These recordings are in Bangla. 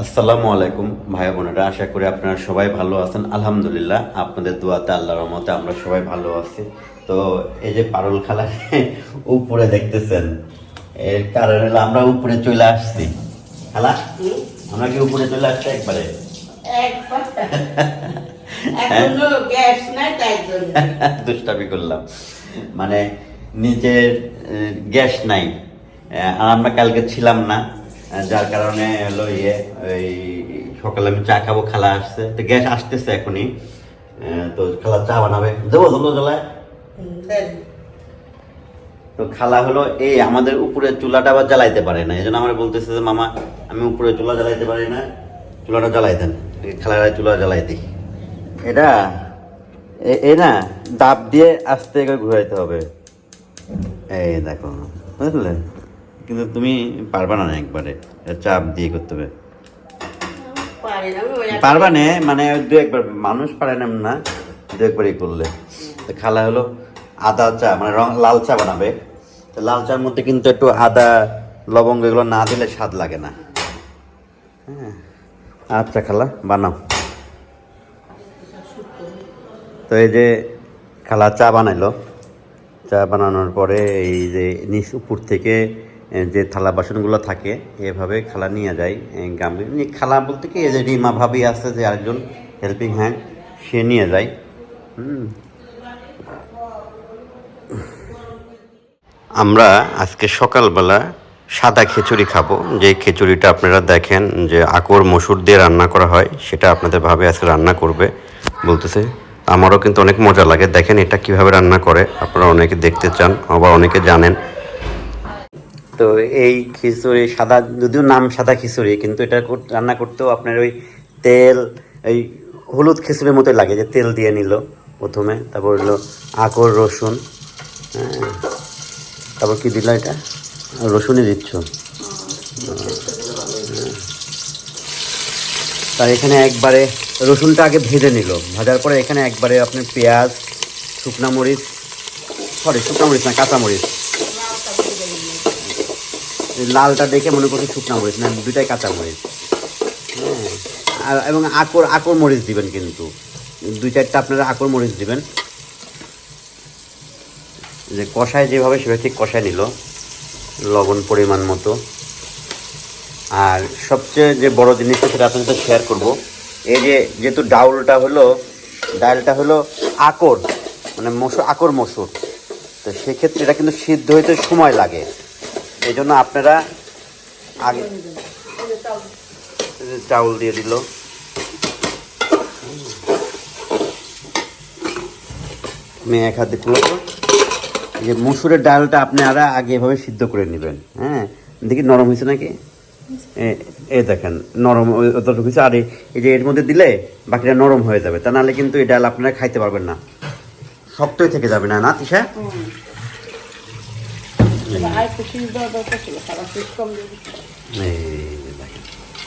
আসসালামু আলাইকুম ভাই বোনেরা আশা করি আপনারা সবাই ভালো আছেন। আলহামদুলিল্লাহ আপনাদের দোয়াতে আল্লাহর রহমতে আমরা সবাই ভালো আছি। তো এই যে পারুল খালা উপরে দেখতেছেন এর কারণ হলো আমরা উপরে চলে আসছি। খালা আমরা কি উপরে চলে আসছি একবারে? জন্য। দুষ্টামি করলাম। মানে নিচের গ্যাস নাই। আর আমরা কালকে ছিলাম না। যার কারণে হলো ইয়ে ওই সকালে আমি চা খাব, খালা আসছে। তো গ্যাস আসতেছে এখনই। তো খালা চা বানাবে। দেবো জ্বলায়। তো খালা হলো, এই আমাদের উপরে চুলাটা আবার জ্বালাইতে পারে না। এই জন্য আমার বলতেছে যে, মামা, আমি উপরে চুলা জ্বালাইতে পারি না। চুলাটা জ্বালাই দেন। খালারা চুলা জ্বালাই দিই। এটা এ- না, দাব দিয়ে আস্তে করে ঘুরাইতে হবে। এই দেখো, বুঝলে? কিন্তু তুমি পারবা না একবারে। চাপ দিয়ে করতে হবে। পারবা না মানে দু একবার মানুষ পারে না না দু একবারই করলে। তো খালা হলো আদা চা মানে রং লাল চা বানাবে। তো লাল চার মধ্যে কিন্তু একটু আদা লবঙ্গ এগুলো না দিলে স্বাদ লাগে না। হ্যাঁ। আচ্ছা খালা বানাও। তো এই যে খালা চা বানাইলো চা বানানোর পরে এই যে নিচ উপর থেকে যে থালা বাসনগুলো থাকে, এভাবে খালা নিয়ে যায় নিয়ে খালা বলতে কি যে রিমা ভাবি আছে যে আরেকজন হেল্পিং হ্যান্ড সে নিয়ে যায়। আমরা আজকে সকালবেলা সাদা খিচুড়ি খাব। যে খিচুড়িটা আপনারা দেখেন যে আকর মসুর দিয়ে রান্না করা হয়, সেটা আপনাদের ভাবে আজকে রান্না করবে বলতেছে। আমারও কিন্তু অনেক মজা লাগে। দেখেন এটা কীভাবে রান্না করে, আপনারা অনেকে দেখতে চান আবার অনেকে জানেন। তো এই খিচুড়ি সাদা যদিও নাম সাদা খিচুড়ি কিন্তু এটা রান্না করতেও আপনার ওই তেল এই হলুদ খিচুড়ির মতোই লাগে যে তেল দিয়ে নিল প্রথমে তারপর হলো আকর রসুন হ্যাঁ তারপর কি দিল এটা? রসুনই দিচ্ছ। তার এখানে একবারে রসুনটা আগে ভেজে নিল ভাজার পরে এখানে একবারে আপনার পেঁয়াজ শুকনা মরিচ সরি শুকনা মরিচ না কাঁচা মরিচ লালটা দেখে মনে করছি শুকনা মরিচ, না, দুইটাই কাঁচা মরিচ। হ্যাঁ আর এবং আকর আকর মরিচ দিবেন কিন্তু। দুই চারটা আপনারা আকর মরিচ দিবেন। যে কষায় যেভাবে সেভাবে ঠিক কষায় নিল, লবণ পরিমাণ মতো। আর সবচেয়ে যে বড় জিনিসটা সেটা আপনার সাথে শেয়ার করব, এই যে যেহেতু ডাউলটা হলো, ডালটা হলো আকর মানে মসুর আকর মসুর। তো সেক্ষেত্রে এটা কিন্তু সিদ্ধ হইতে সময় লাগে। এই জন্য আপনারা আগে চাউল দিয়ে দিল। আমি এক হাতে যে মসুরের ডালটা আপনারা আগে এভাবে সিদ্ধ করে নেবেন হ্যাঁ? দেখি নরম হয়েছে নাকি? এ- দেখেন, নরম অতটুকু হয়েছে। আর এই- যে এর মধ্যে দিলে বাকিটা নরম হয়ে যাবে। তা নাহলে কিন্তু এই ডাল আপনারা খাইতে পারবেন না। শক্তই থেকে যাবে না না, তিশা হুম। আর একটু চিজ দেওয়া দরকার ছিল, খাবার চিজ কম দিয়ে দিচ্ছি। এই যে দেখেন।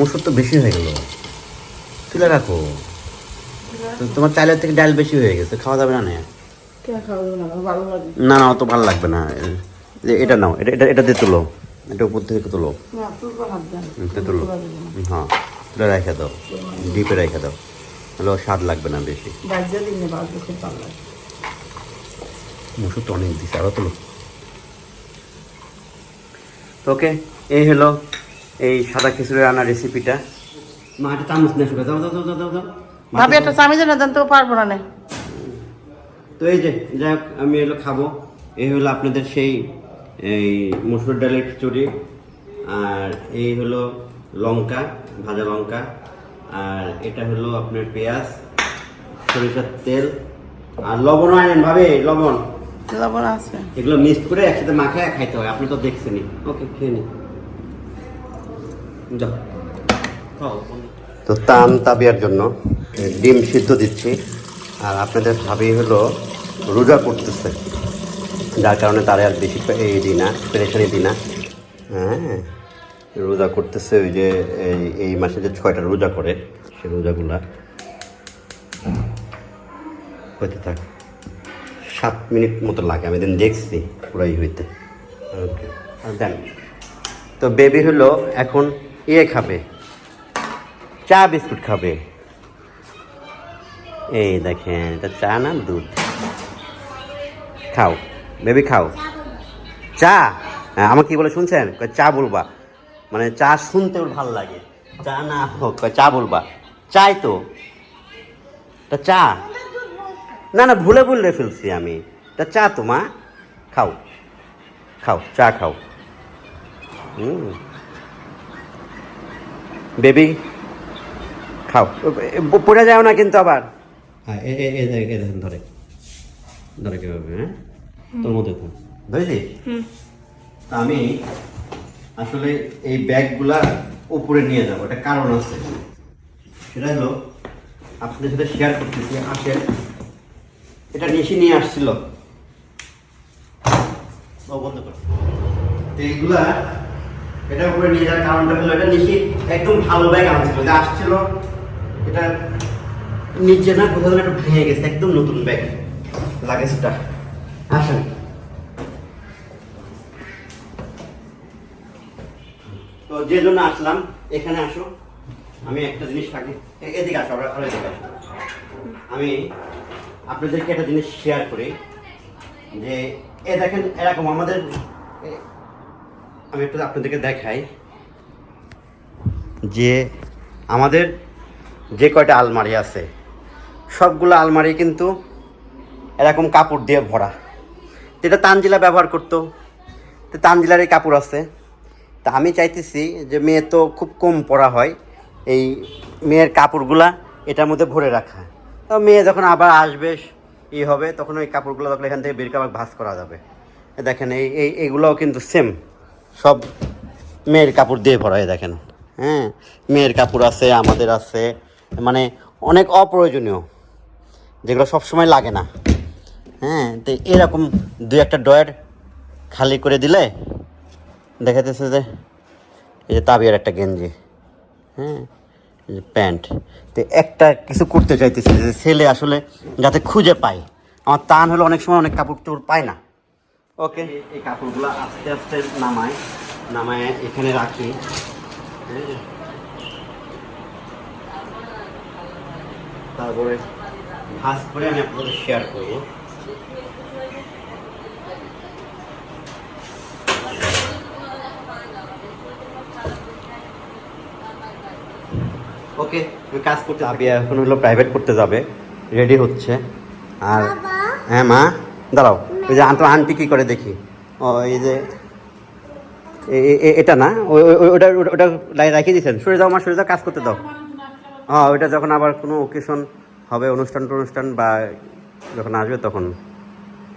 মসুর তো বেশি হয়ে গেল। তুলে রাখো। তোমার চাইলের থেকে ডাল বেশি হয়ে গেছে খাওয়া যাবে না না? না। না অত ভালো লাগবে না। এ- এটা নাও এটা এটা দিয়ে তুলো। এটা উপর থেকে তুলো। তুলো তুলা। হ্যাঁ এটা রেখে দাও। ডিপে রেখে দাও। তাহলে স্বাদ লাগবে না বেশি। মসুর তো অনেক দিচ্ছে আরও তুলো। ওকে এই হলো এই সাদা খিচুড়ি রান্নার রেসিপিটা মা একটা চামচ নিয়ে আসবে দাও দাও দাও দাও দাও দাও। ভাবি একটা চামি দেন দেন তো পারব না নে। তো এই যে যাই হোক আমি এগুলো খাব। এই হলো আপনাদের সেই এই মসুর ডালের খিচুড়ি আর এই হলো লঙ্কা ভাজা লঙ্কা আর এটা হলো আপনার পেঁয়াজ সরিষার তেল আর লবণ আনেন ভাবে লবণ। লবণ আছে। এগুলো মিক্সড করে একসাথে মাখায় খাইতে হয়। আপনি তো দেখছেনই। ওকে খেয়ে নিন। যাও। তো তান তাবিয়ার জন্য ডিম সিদ্ধ দিচ্ছি। আর আপনাদের ভাবি হলো রোজা করতেছে। যার কারণে তারা আর বেশি এই দিই না পেরেশানি দিই না। হ্যাঁ রোজা করতেছে ওই যে এই এই মাসে যে ছয়টা রোজা করে সে রোজাগুলা হইতে থাক। সাত মিনিট মতো লাগে আমি দিন দেখছি পুরাই হইতে। ওকে দেন। তো বেবি হলো এখন ইয়ে খাবে চা বিস্কুট খাবে। এই দেখেন এটা চা না দুধ? খাও বেবি খাও। চা? হ্যাঁ, আমাকে কি বলে শুনছেন? চা বলবা। মানে চা শুনতে ওর ভালো লাগে। চা না হোক চা বলবা। চাই তো। তা চা? না না ভুলে ভুলে ফেলছি আমি। তা চা তো মা। খাও। খাও চা খাও। হুম। বেবি খাও। পড়ে যাও না কিন্তু আবার। হ্যাঁ ধরে। ধরে কীভাবে হ্যাঁ? তোর মধ্যে থাক। বুঝলি তা আমি আসলে এই ব্যাগগুলা উপরে নিয়ে যাব একটা কারণ আছে। সেটা হলো আপনাদের সাথে শেয়ার করতেছি আসেন। এটা নিশি নিয়ে আসছিল। বন্ধ করো। এইগুলা, এটা উপরে নিয়ে যাওয়ার কারণটা হলো, এটা নিশি একদম ভালো ব্যাগ আনছিল, যে আসছিল, এটা নিচে না, কোথাও একটু ভেঙে গেছে, একদম নতুন ব্যাগ লাগেজটা। আসেন। তো যে জন্য আসলাম, এখানে আসো। আমি একটা জিনিস থাকি এদিকে আসো আমরা এদিকে আসো। আমি আপনাদেরকে একটা জিনিস শেয়ার করি, যে এ দেখেন, এরকম আমাদের আমি একটু আপনাদেরকে দেখাই, যে আমাদের যে কয়টা আলমারি আছে, সবগুলো আলমারি কিন্তু এরকম কাপড় দিয়ে ভরা। যেটা তানজিলা ব্যবহার করতো। তো তানজিলার এই কাপড় আছে। তা আমি চাইতেছি যে মেয়ে তো খুব কম পরা হয়, এই মেয়ের কাপড়গুলা এটার মধ্যে ভরে রাখা। তো মেয়ে যখন আবার আসবে, ই হবে, তখন ওই কাপড়গুলো তখন এখান থেকে বের করে ভাঁজ করা যাবে। দেখেন, এই এই এইগুলোও কিন্তু সেম সব মেয়ের কাপড় দিয়ে ভরা এই দেখেন। হ্যাঁ মেয়ের কাপড় আছে, আমাদের আছে। মানে অনেক অপ্রয়োজনীয়, যেগুলো সবসময় লাগে না। হ্যাঁ তো এরকম দুই একটা ডয়ার খালি করে দিলে দেখা যাচ্ছে যে, এই যে তাবিয়ার একটা গেঞ্জি। হ্যাঁ প্যান্ট। তো একটা কিছু করতে চাইতেছি যে ছেলে আসলে যাতে খুঁজে পায়। আমার টান হলো অনেক সময় অনেক কাপড় চোপড় পায় না। ওকে? এই কাপড়গুলো আস্তে আস্তে নামায় নামায় এখানে রাখি। তারপরে ভাজ করে আমি আপনাদের শেয়ার করব। ওকে আমি কাজ করতে যাবি এখন হলো প্রাইভেট করতে যাবে রেডি হচ্ছে। আর হ্যাঁ মা দাঁড়াও। ওই যে আন্টো আন্টি কী করে দেখি? ও এই যে এটা না? ওটা ওটা- ওটা লাই- রাখিয়ে দিয়েছেন। সরে যাও মা সরে যাও কাজ করতে দাও। হ্যাঁ ওইটা যখন আবার কোনো ওকেশন হবে অনুষ্ঠান টনুষ্ঠান বা যখন আসবে তখন।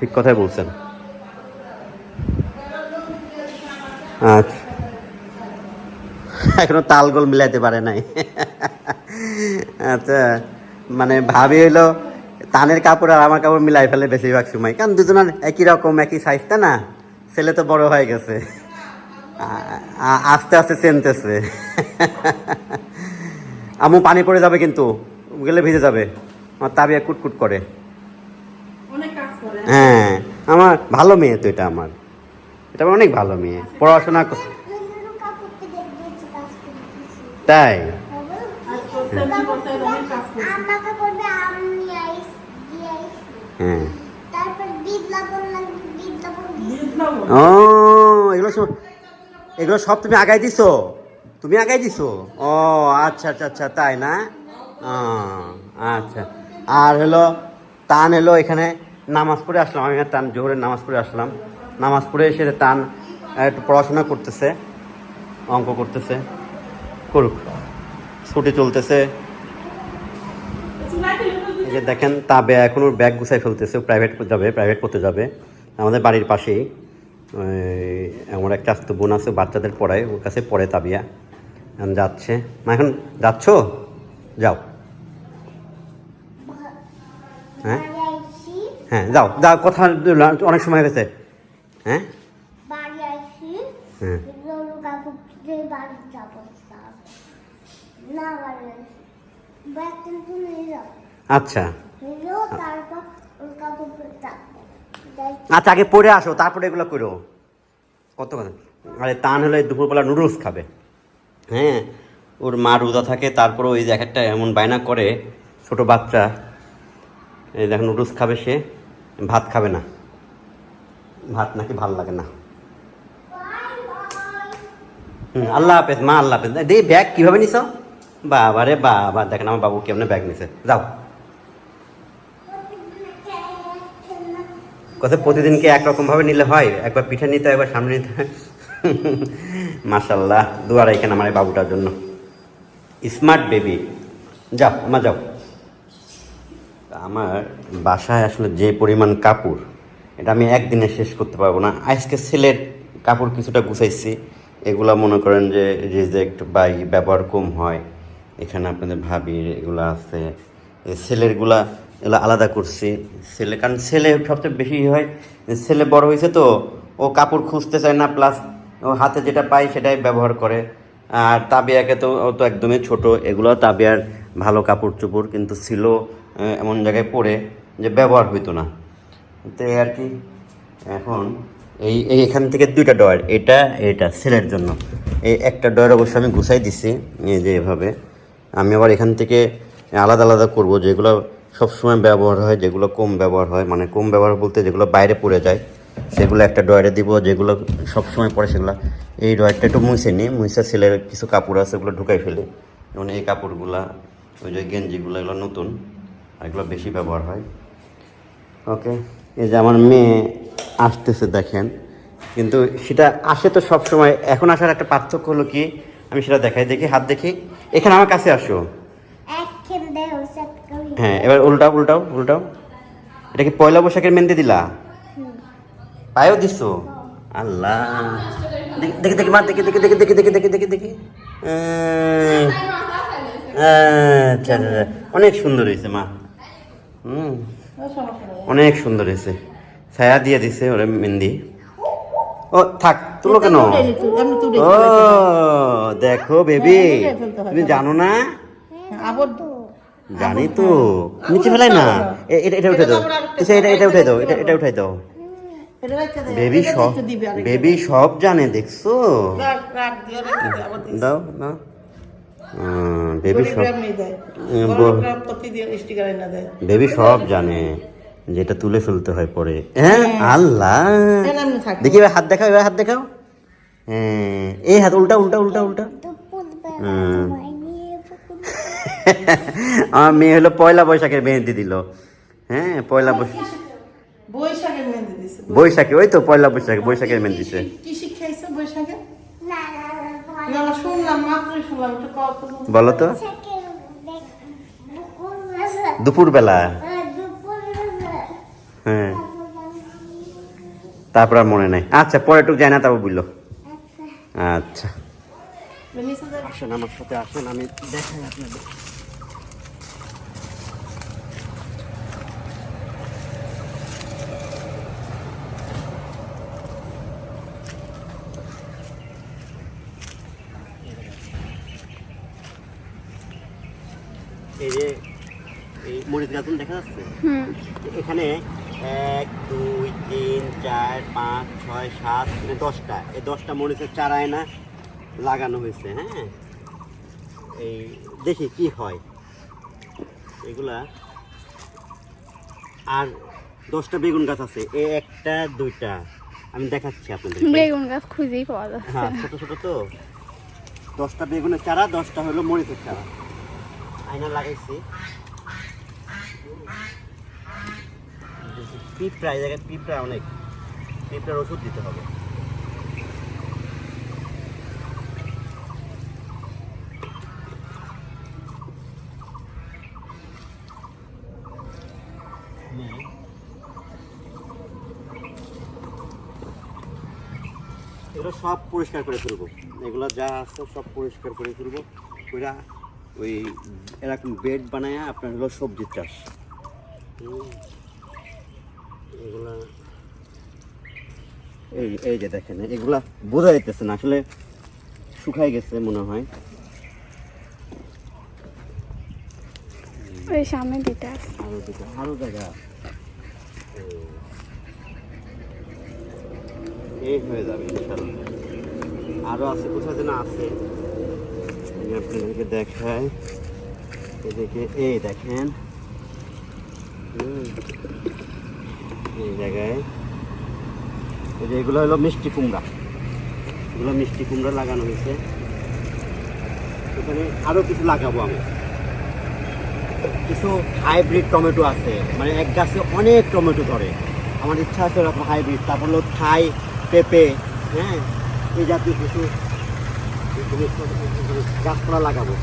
ঠিক কথাই বলছেন। আচ্ছা। এখনও তালগোল মিলাইতে পারে নাই। আচ্ছা মানে ভাবি হইল তানের কাপড় আর আমার কাপড় মিলাই ফেলে বেশিরভাগ সময়। কারণ দুজনের একই রকম একই সাইজ তাই না? ছেলে তো বড় হয়ে গেছে। আস্তে আস্তে চেনতেছে। আমু পানি পড়ে যাবে কিন্তু গেলে ভিজে যাবে। আমার তাবিয়া কুটকুট করে। অনেক কাজ করে। হ্যাঁ আমার ভালো মেয়ে তো এটা আমার। এটা আমার অনেক ভালো মেয়ে। পড়াশোনা ক- তাই? হ্যাঁ লবণ। ও এগুলো সব এগুলো সব তুমি আগাই দিছো? তুমি আগাই দিছো? ও আচ্ছা আচ্ছা আচ্ছা তাই না? আচ্ছা। আর হলো তান হলো এখানে নামাজ পড়ে আসলাম। আমি টান জোহরের নামাজ পড়ে আসলাম। নামাজ পড়ে এসে তান একটু পড়াশোনা করতেছে অঙ্ক করতেছে। করুক। ছুটি চলতেছে। এই যে দেখেন তাবে এখন ওর ব্যাগ গুছাই ফেলতেছে প্রাইভেট যাবে প্রাইভেট করতে যাবে। আমাদের বাড়ির পাশেই আমার একটা আস্ত বোন আছে বাচ্চাদের পড়ায় ওর কাছে পড়ে তাবিয়া। এখন যাচ্ছে। মা এখন যাচ্ছ? যাও। হ্যাঁ? হ্যাঁ যাও। যাও কথা অনেক সময় গেছে হ্যাঁ? হ্যাঁ। আচ্ছা। আচ্ছা আগে পড়ে আসো তারপরে এগুলো করো। কত কথা? আরে টান হলে দুপুরবেলা নুডলস খাবে। হ্যাঁ ওর মা রোজা থাকে তারপরে ওই যে একটা এমন বায়না করে ছোট বাচ্চা। এই দেখেন নুডলস খাবে সে ভাত খাবে না। ভাত নাকি ভালো লাগে না। হুম, আল্লাহ হাফেজ মা আল্লাহ হাফেজ। দে ব্যাগ কীভাবে নিছ? বাবা রে বাবা, দেখেন আমার বাবু কেমনে ব্যাগ নিছে। যাও। কথা প্রতিদিনকে একরকম ভাবে নিলে হয়? একবার পিঠে নিতে হয়, একবার সামনে নিতে হয়। মাশাল্লাহ দুয়ার এখানে আমার এই বাবুটার জন্য। Smart baby. যাও, আমার যাও। আমার বাসায় আসলে যে পরিমাণ কাপড়, এটা আমি একদিনে শেষ করতে পারব না। আজকে ছেলের কাপড় কিছুটা গুছাইছি। এগুলা মনে করেন যে, রিজেক্ট বা ব্যবহার কম হয়। এখানে আপনাদের ভাবির এগুলো আছে। এই ছেলেরগুলা এগুলো আলাদা করছি। ছেলে, কারণ ছেলে সবচেয়ে বেশি হয়, ছেলে বড় হয়েছে তো, ও কাপড় খুঁজতে চায় না প্লাস ও হাতে যেটা পায় সেটাই ব্যবহার করে। আর তাবিয়াকে তো, ও তো একদমই ছোট এগুলো তাবিয়ার ভালো কাপড় চোপড় কিন্তু ছিল এমন জায়গায় পরে যে ব্যবহার হইতো না। তো আর কি, এখন এই এই এখান থেকে দুইটা ডয়ার, এটা এটা ছেলের জন্য। এই একটা ডয়ার অবশ্য আমি গুছাই দিছি, এই যে এভাবে। আমি আবার এখান থেকে আলাদা আলাদা করব, যেগুলো সবসময় ব্যবহার হয়, যেগুলো কম ব্যবহার হয়। মানে কম ব্যবহার বলতে যেগুলো বাইরে পড়ে যায়, সেগুলো একটা ডয়ারে দিব, যেগুলো সবসময় পরে সেগুলো এই ডয়ারটা একটু মুছে নিই, মুছে ছেলের কিছু কাপড় আছে, ওগুলো ঢুকাই ফেলি। যেমন এই কাপড়গুলা, ওই যে গেঞ্জিগুলো, এগুলো নতুন, আর এগুলো বেশি ব্যবহার হয়। ওকে, এই যে আমার মেয়ে আসতেছে দেখেন, কিন্তু সেটা আসে তো সব সময় এখন আসার একটা পার্থক্য হলো কি, আমি সেটা দেখাই, দেখি, হাত দেখি। এখানে আমার কাছে আসো। হ্যাঁ এবার উল্টাও উল্টাও উল্টাও। এটা কি পয়লা বৈশাখের মেহেন্দি দিলা? পায়েও দিছো? আল্লাহ। দেখি দেখি মা দেখি দেখি দেখি দেখি দেখি দেখি দেখি দেখি। আচ্ছা আচ্ছা আচ্ছা। অনেক সুন্দর হয়েছে মা। হুম। অনেক সুন্দর হয়েছে। ছায়া দিয়ে দিছে ওরে মেহেন্দি। ও থাক। তুলো কেন? ও দেখো বেবি তুমি জানো না? জানি তো। নিচে ফেলাই না। এটা এটা উঠে দাও। এটা এটা উঠে দাও এটা এটা উঠে দাও। বেবি সব বেবি সব জানে দেখছ? দাও না বেবি সব বেবি সব জানে যেটা তুলে ফেলতে হয় পরে। হ্যাঁ আল্লাহ। দেখি হাত দেখাও এবার হাত দেখাও। এই হাত উল্টা উল্টা উল্টা উল্টা। আমার মেয়ে হলো পয়লা বৈশাখের মেহেন্দি দিল। হ্যাঁ পয়লা বৈশাখ। বৈশাখে ওই তো পয়লা বৈশাখে বৈশাখের মেহেন্দি দিছে। বলো তো। দুপুরবেলা। হ্যাঁ তারপর মনে নাই। আচ্ছা পরে টুক যায় না তারপর বুঝলো আচ্ছা। আসেন আমার সাথে আসেন আমি দেখাই আপনাদের। এই যে এই মরিচ গাছন দেখা যাচ্ছে? এখানে এক দুই তিন চার পাঁচ ছয় সাত মানে দশটা। এই দশটা মরিচের চারায় না লাগানো হয়েছে হ্যাঁ? এই দেখি কি হয়। এগুলা আর দশটা বেগুন গাছ আছে এ একটা দুইটা। আমি দেখাচ্ছি আপনাদের। বেগুন গাছ খুঁজেই পাওয়া যাচ্ছে। হ্যাঁ ছোট ছোট তো। দশটা বেগুনের চারা দশটা হলো মরিচের চারা। আয়না লাগাইছি। পিঁপড়া, এই জায়গায় পিঁপড়া অনেক। পিঁপড়ার ওষুধ দিতে হবে। এগুলো সব পরিষ্কার করে ফেলব এগুলো যা আছে সব পরিষ্কার করে ফেলব ওইরা ওই এরকম বেড বানায় আপনার হলো সবজি চাষ। এগুলা এই এই যে দেখেন এগুলা বোঝা যাইতেছে না আসলে শুকাই গেছে মনে হয়। ওই সামনে দুইটা আছে। আরও দিকে আরও জায়গা। এই হয়ে যাবে ইনশাল্লাহ আরও আছে কোথাও যেন আছে। আমি আপনাদেরকে দেখাই। এদিকে এই দেখেন। হুম, এই জায়গায়। এই যে এগুলো হলো মিষ্টি কুমড়া। এগুলো মিষ্টি কুমড়া লাগানো হয়েছে। এখানে আরও কিছু লাগাবো আমি। কিছু হাইব্রিড টমেটো আছে। মানে এক গাছে অনেক টমেটো ধরে। আমার ইচ্ছা আছে ওরকম হাইব্রিড তারপর হলো থাই পেঁপে হ্যাঁ? এই জাতীয় কিছু গাছপালা লাগাবো।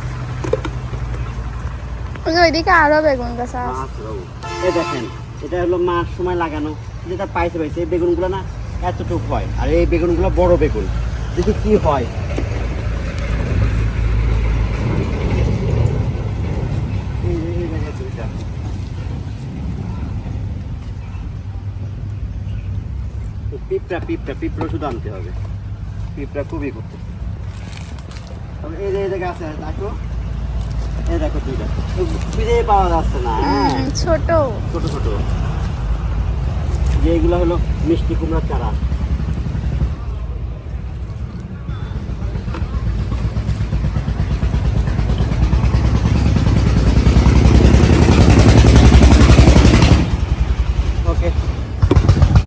ওইদিকে আরও বেগুন গাছ আছে। এই দেখেন এটা হলো মার সময় লাগানো। যেটা পাইছে পাইছে, এই বেগুনগুলো না এতটুক হয়। আর এই বেগুনগুলো বড় বেগুন। দেখি কি হয়। পিঁপড়া পিঁপড়া পিঁপড়া শুধু আনতে হবে। পিঁপড়া খুবই করতে এই জায়গায় আছে, দেখো। এই দেখো দুইটা। ফিরে পাওয়া যাচ্ছে না হ্যাঁ। ছোট। ছোট ছোট। যেগুলো হলো মিষ্টি কুমড়ার চারা।